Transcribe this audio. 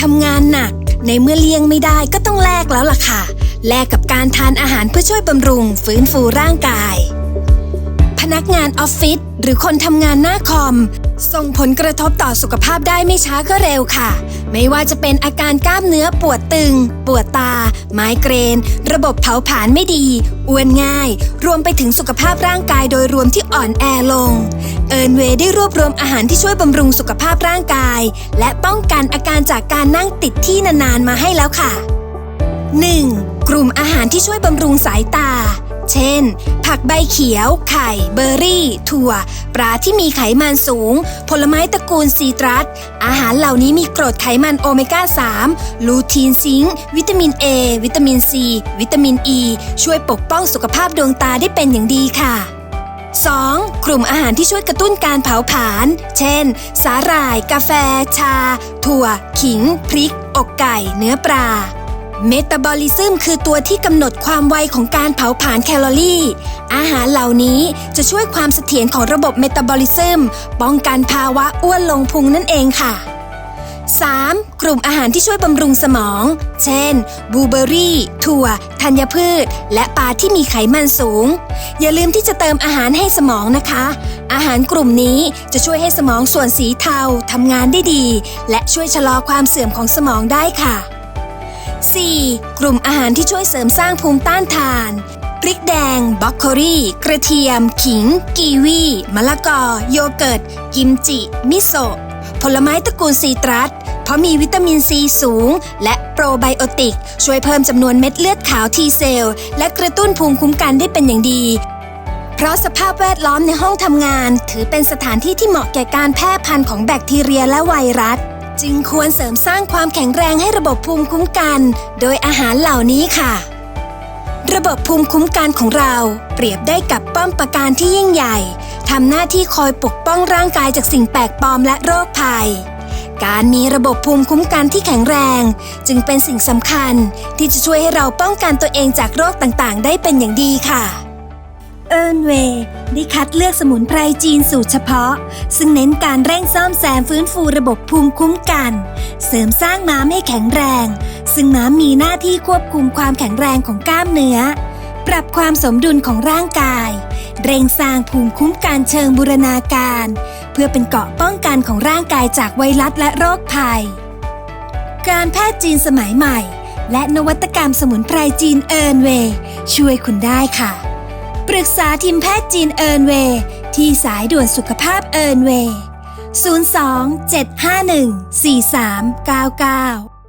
ทำงานหนัก ในเมื่อเลี่ยงไม่ได้ก็ต้องแลกแล้วล่ะค่ะ แลกกับการทานอาหารเพื่อช่วยบำรุง ฟื้นฟูร่างกาย พนักงานออฟฟิศหรือคนทำงานหน้าคอม ส่งผลกระทบต่อสุขภาพได้ไม่ช้าก็เร็วค่ะ ไม่ว่าจะเป็นอาการกล้ามเนื้อปวดตึง ปวดตา ไมเกรน ระบบเผาผลาญไม่ดี อ้วนง่าย รวมไปถึงสุขภาพร่างกายโดยรวมที่อ่อนแอลง เอิร์นเวย์ได้รวบรวมอาหารที่ช่วยบำรุงสุขภาพร่างกาย และป้องกันอาการจากการนั่งติดที่นานๆมาให้แล้วค่ะ 1. กลุ่มอาหารที่ช่วยบำรุงสายตา เช่น ผักใบเขียว ไข่ เบอร์รี่ ถั่ว ปลาที่มีไขมันสูง ผลไม้ตระกูลซีตรัส อาหารเหล่านี้มีกรดไขมันโอเมก้า 3 ลูทีนซิงค์วิตามิน A วิตามิน C วิตามิน E ช่วยปกป้องสุขภาพดวงตาได้เป็นอย่างดีค่ะ 2. กลุ่มอาหารที่ช่วยกระตุ้นการเผาผลาญ เช่น สาหร่าย กาแฟ ชา ถั่ว ขิง พริก อกไก่ เนื้อปลา เมตาบอลิซึมคือตัวที่กำหนดความไวของการเผาผลาญแคลอรี่ อาหารเหล่านี้จะช่วยความเสถียรของระบบเมตาบอลิซึม ป้องกันภาวะอ้วนลงพุงนั่นเองค่ะ 3. กลุ่มอาหารที่ช่วยบำรุงสมอง เช่นบลูเบอร์รี่ ถั่ว ธัญพืช และปลาที่มีไขมันสูง อย่าลืมที่จะเติมอาหารให้สมองนะคะ อาหารกลุ่มนี้จะช่วยให้สมองส่วนสีเทาทำงานได้ดี และช่วยชะลอความเสื่อมของสมองได้ค่ะ 4. กลุ่มอาหารที่ช่วยเสริมสร้างภูมิต้านทานพริกแดงบล็อกโคลี่กระเทียม ขิง กีวี มะละกอ โยเกิร์ต กิมจิ มิโซะ ผลไม้ตระกูลซีตรัส เพราะมีวิตามินซีสูง และโปรไบโอติก ช่วยเพิ่มจำนวนเม็ดเลือดขาวทีเซล และกระตุ้นภูมิคุ้มกันได้เป็นอย่างดี เพราะสภาพแวดล้อมในห้องทำงาน ถือเป็นสถานที่ที่เหมาะแก่การแพร่พันธุ์ของแบคทีเรียและไวรัส จึงควรเสริมสร้างความแข็งแรงให้ระบบภูมิคุ้มกัน โดยอาหารเหล่านี้ค่ะ ระบบภูมิคุ้มกันของเรา เปรียบได้กับป้อมปราการที่ยิ่งใหญ่ทำหน้าที่คอยปกป้องร่างกายจากสิ่งแปลกปลอมและโรคภัย การมีระบบภูมิคุ้มกันที่แข็งแรง จึงเป็นสิ่งสำคัญที่จะช่วยให้เราป้องกันตัวเองจากโรคต่างๆ ได้เป็นอย่างดีค่ะ เอิร์นเวย์ได้คัดเลือกสมุนไพรจีนสูตรเฉพาะ ซึ่งเน้นการเร่งซ่อมแซมฟื้นฟูระบบภูมิคุ้มกัน เสริมสร้างม้ามให้แข็งแรง ซึ่งม้ามมีหน้าที่ควบคุมความแข็งแรงของกล้ามเนื้อ ปรับความสมดุลของร่างกาย เร่งสร้างภูมิคุ้มกันเชิงบูรณาการ เพื่อเป็นเกราะป้องกันของร่างกายจากไวรัสและโรคภัย การแพทย์จีนสมัยใหม่ และนวัตกรรมสมุนไพรจีนเอิร์นเวย์ช่วยคุณได้ค่ะ ปรึกษาทีมแพทย์จีนเอิร์นเวย์ที่สายด่วนสุขภาพเอิร์นเวย์ 02 751 4399